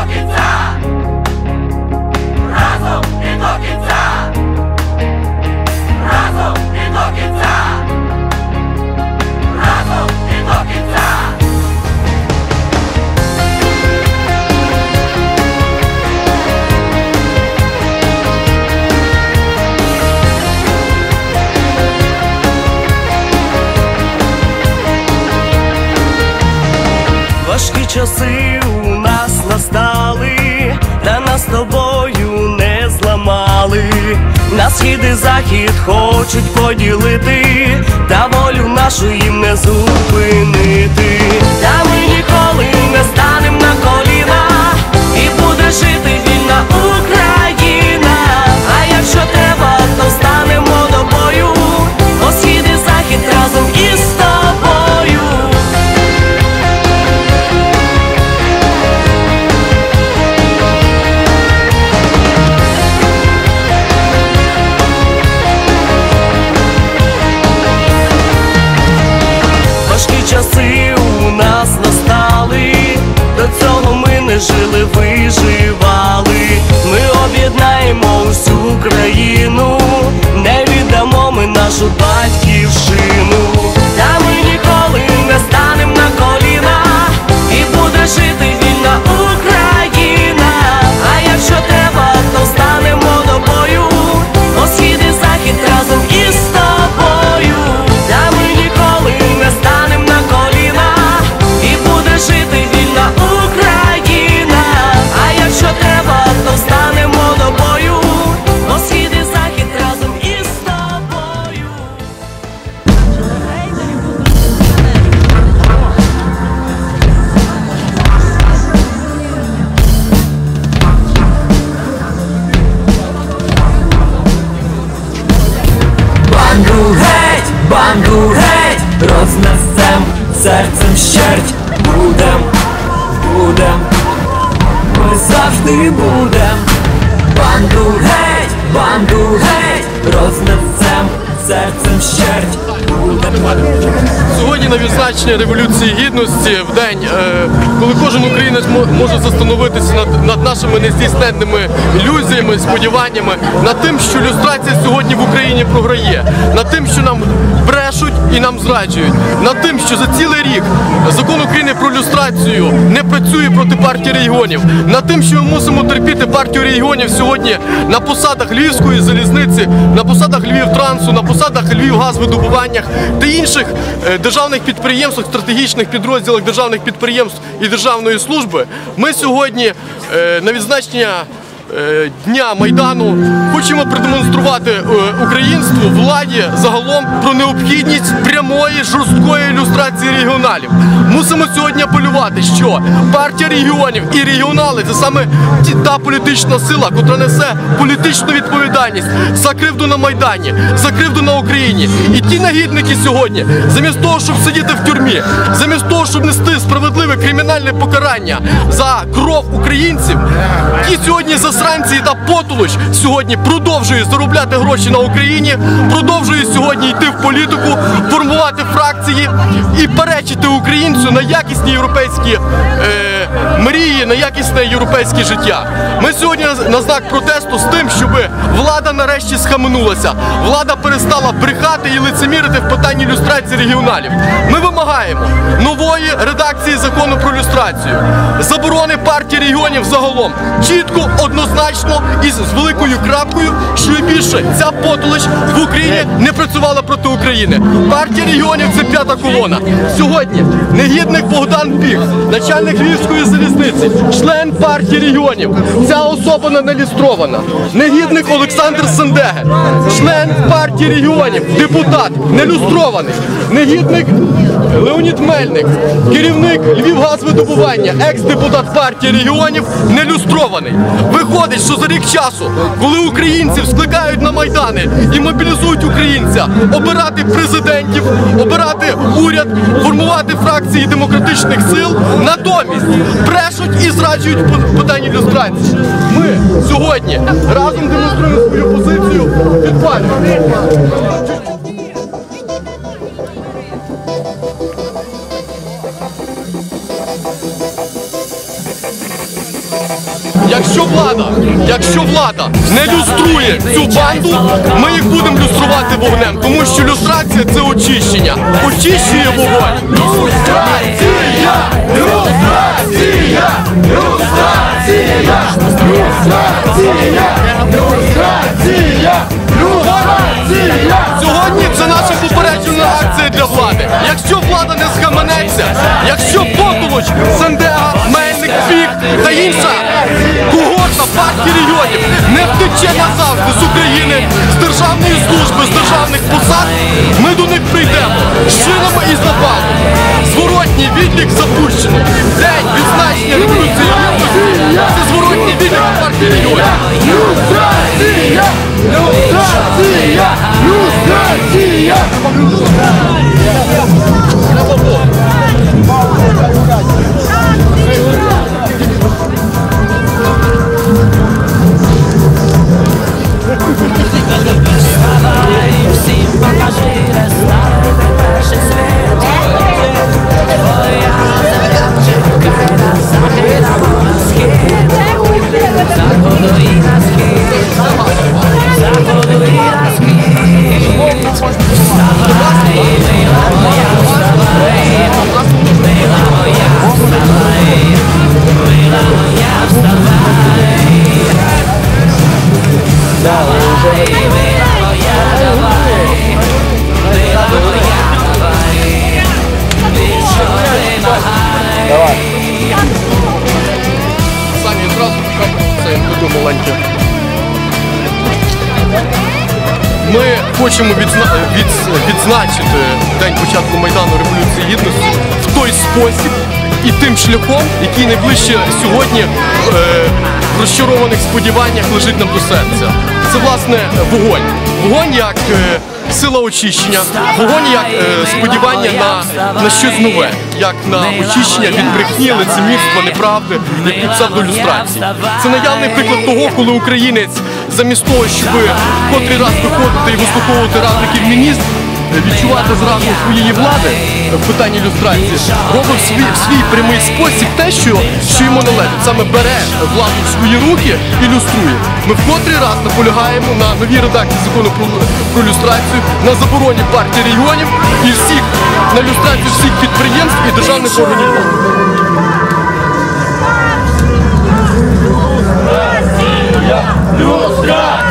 до кінця. Кінця. Разом і до кінця. Разом і до кінця. Важкі часи Схід і захід хочуть поділити, та волю нашу їм не зупинити. Та ми ніколи не станем на коліна, об'єднаємо всю країну, не віддамо ми нашу батьківщину. Банду. Геть, рознесем серцем щерть, будем, будем, ми завжди будем. Банду геть, банду геть, рознесем серцем щерть. Сьогодні на відзначення Революції Гідності в день, е, коли кожен українець може застановитися над, над нашими нездійсненними ілюзіями, сподіваннями, над тим, що люстрація сьогодні в Україні програє, над тим, що нам брешуть і нам зраджують, над тим, що за цілий рік закон України про люстрацію не працює проти партії регіонів, над тим, що ми мусимо терпіти партію регіонів сьогодні на посадах Львівської залізниці, на посадах Львівтрансу, на посадах Львівгазвидобуваннях та інших е, державних підприємствах, стратегічних підрозділах державних підприємств і державної служби. Ми сьогодні е, на відзначення. Е, Дня Майдану хочемо продемонструвати е, українству владі загалом про необхідність прямої жорсткої ілюстрації регіоналів. Мусимо сьогодні апелювати, що партія регіонів і регіонали це саме та політична сила, котра несе політичну відповідальність за кривду на майдані, за кривду на Україні. І ті нагідники сьогодні, замість того, щоб сидіти в тюрмі, замість того, щоб нести справедливе кримінальне покарання за кров українців, ті сьогодні засранці та потолоч сьогодні продовжують заробляти гроші на Україні, продовжують сьогодні йти в політику, формувати фракції і перечити українцю на якісні європейські е, мрії, на якісне європейське життя. Ми сьогодні на- на знак протесту з тим, щоб влада нарешті схаменулася, влада перестала брехати і лицемірити в питанні люстрації регіоналів. Ми вимагаємо нової редакції закону про люстрацію, заборони партії регіонів загалом, чітко, однозначно і з великою крапкою, що і більше ця потолич в Україні не працювала проти України. Партія регіонів це п'ята колона. Сьогодні негідник Богдан Піх, начальник Львівської залізниці, член партії регіонів. Ця особа не. Негідник Олександр Сендеге, член партії регіонів, депутат, не люстрований. Негідник Леонід Мельник, керівник Львівгазвидобування, екс-депутат партії регіонів, не люстрований. Виходить, що за рік часу, коли українців скликають на майдани і мобілізують українця, обирати президентів, обирати уряд, формувати фракції демократичних сил, натомість брешуть і зраджують питання люстрації. Ми сьогодні разом демонструємо свою позицію. Підпалюємо. Якщо влада, якщо влада не люструє цю банду, ми їх будемо люструвати вогнем, тому що люстрація це очищення. Очищує вогонь. Люстрація! Люстрація! Люстрація! Люстрація! Люстрація! Люстрація! Сьогодні це наша попереджена акція для влади. Якщо влада не схаменеться, якщо Сандега, Мельник, Та інша когорта партії регіонів не втече назавжди з України, з державної служби, з державних посад, ми до них прийдемо з шинами і запалом. Зворотній відлік запущено. День відзначення революції гідності – це зворотній відлік партії регіонів. Люстрація! Люстрація! Люстрація! Всім хочемо відзна... від... відзначити день початку Майдану Революції Гідності в той спосіб і тим шляхом, який найближче сьогодні е, в розчарованих сподіваннях лежить нам до серця. Це власне вогонь. Вогонь як е, сила очищення, вогонь як е, сподівання на, на щось нове, як на очищення від брехні, лицемірства, неправди, як від псевдолюстрації. Це наявний приклад того, коли українець замість того, щоб котрий раз виходити і вислуховувати радників міністр, відчувати зразу своєї влади в питанні ілюстрації, робить свій, свій прямий спосіб те, що, що йому належить. Саме бере владу в свої руки і люструє. Ми в котрий раз наполягаємо на новій редакції закону про, про люстрацію, на забороні партії регіонів і всіх на люстрацію всіх підприємств і державних органів. влади.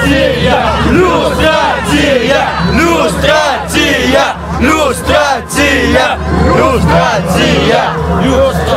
Люстрація! Люстрація!